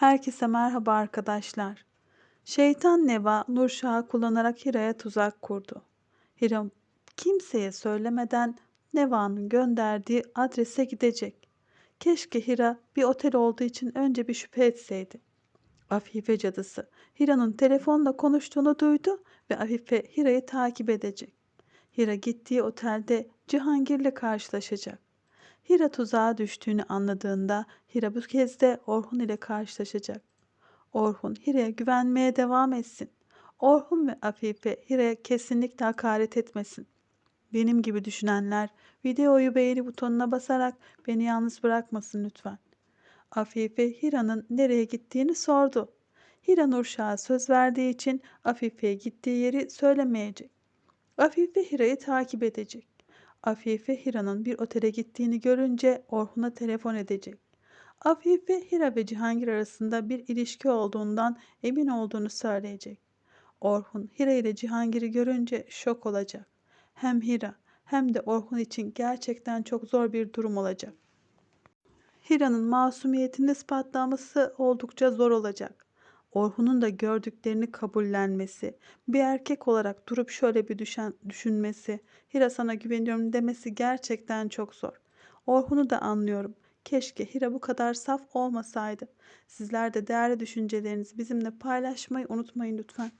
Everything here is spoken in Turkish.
Herkese merhaba arkadaşlar. Şeytan Neva Nurşah'ı kullanarak Hira'ya tuzak kurdu. Hira kimseye söylemeden Neva'nın gönderdiği adrese gidecek. Keşke Hira bir otel olduğu için önce bir şüphe etseydi. Afife cadısı Hira'nın telefonla konuştuğunu duydu ve Afife Hira'yı takip edecek. Hira gittiği otelde Cihangir'le karşılaşacak. Hira tuzağa düştüğünü anladığında Hira bu kez de Orhun ile karşılaşacak. Orhun Hira'ya güvenmeye devam etsin. Orhun ve Afife Hira'ya kesinlikle hakaret etmesin. Benim gibi düşünenler videoyu beğeni butonuna basarak beni yalnız bırakmasın lütfen. Afife Hira'nın nereye gittiğini sordu. Hira Nurşah'a söz verdiği için Afife'ye gittiği yeri söylemeyecek. Afife Hira'yı takip edecek. Afife Hira'nın bir otele gittiğini görünce Orhun'a telefon edecek. Afife Hira ve Cihangir arasında bir ilişki olduğundan emin olduğunu söyleyecek. Orhun Hira ile Cihangir'i görünce şok olacak. Hem Hira hem de Orhun için gerçekten çok zor bir durum olacak. Hira'nın masumiyetini ispatlaması oldukça zor olacak. Orhun'un da gördüklerini kabullenmesi, bir erkek olarak durup şöyle bir düşen, düşünmesi, Hira sana güveniyorum demesi gerçekten çok zor. Orhun'u da anlıyorum. Keşke Hira bu kadar saf olmasaydı. Sizler de değerli düşüncelerinizi bizimle paylaşmayı unutmayın lütfen.